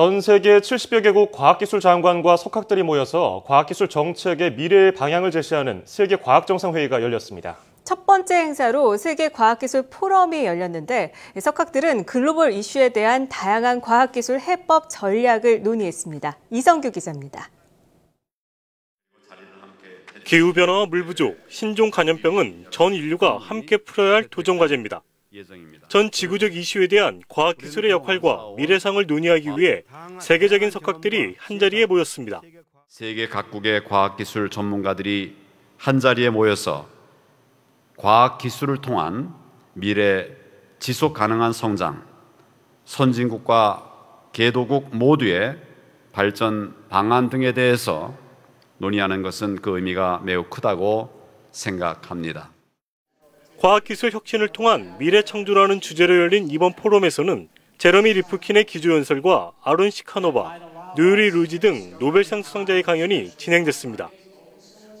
전 세계 70여 개국 과학기술 장관과 석학들이 모여서 과학기술 정책의 미래의 방향을 제시하는 세계 과학정상회의가 열렸습니다. 첫 번째 행사로 세계 과학기술 포럼이 열렸는데 석학들은 글로벌 이슈에 대한 다양한 과학기술 해법 전략을 논의했습니다. 이성규 기자입니다. 기후변화와 물 부족, 신종 감염병은 전 인류가 함께 풀어야 할 도전 과제입니다. 전 지구적 이슈에 대한 과학기술의 역할과 미래상을 논의하기 위해 세계적인 석학들이 한자리에 모였습니다. 세계 각국의 과학기술 전문가들이 한자리에 모여서 과학기술을 통한 미래 지속 가능한 성장, 선진국과 개도국 모두의 발전 방안 등에 대해서 논의하는 것은 그 의미가 매우 크다고 생각합니다. 과학기술 혁신을 통한 미래 창조라는 주제로 열린 이번 포럼에서는 제러미 리프킨의 기조연설과 아론 시카노바, 누리 루지 등 노벨상 수상자의 강연이 진행됐습니다.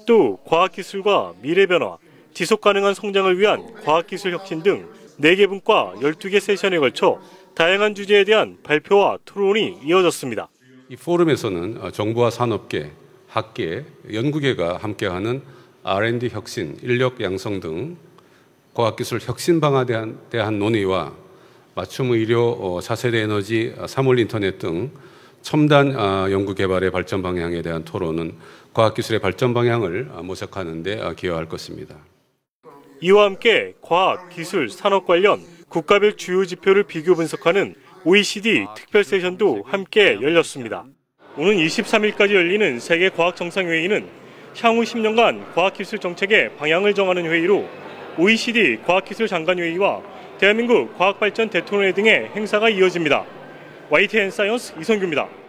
또 과학기술과 미래변화, 지속가능한 성장을 위한 과학기술 혁신 등 4개 분과 12개 세션에 걸쳐 다양한 주제에 대한 발표와 토론이 이어졌습니다. 이 포럼에서는 정부와 산업계, 학계, 연구계가 함께하는 R&D 혁신, 인력 양성 등 과학기술 혁신 방안에 대한, 대한 논의와 맞춤 의료, 차세대 어, 에너지, 어, 사물 인터넷 등 첨단 어, 연구 개발의 발전 방향에 대한 토론은 과학기술의 발전 방향을 모색하는 데 기여할 것입니다. 이와 함께 과학, 기술, 산업 관련 국가별 주요 지표를 비교 분석하는 OECD 특별 세션도 함께 열렸습니다. 오는 23일까지 열리는 세계 과학 정상회의는 향후 10년간 과학기술 정책의 방향을 정하는 회의로 OECD 과학기술 장관회의와 대한민국 과학발전 대통령회 등의 행사가 이어집니다. YTN 사이언스 이성규입니다.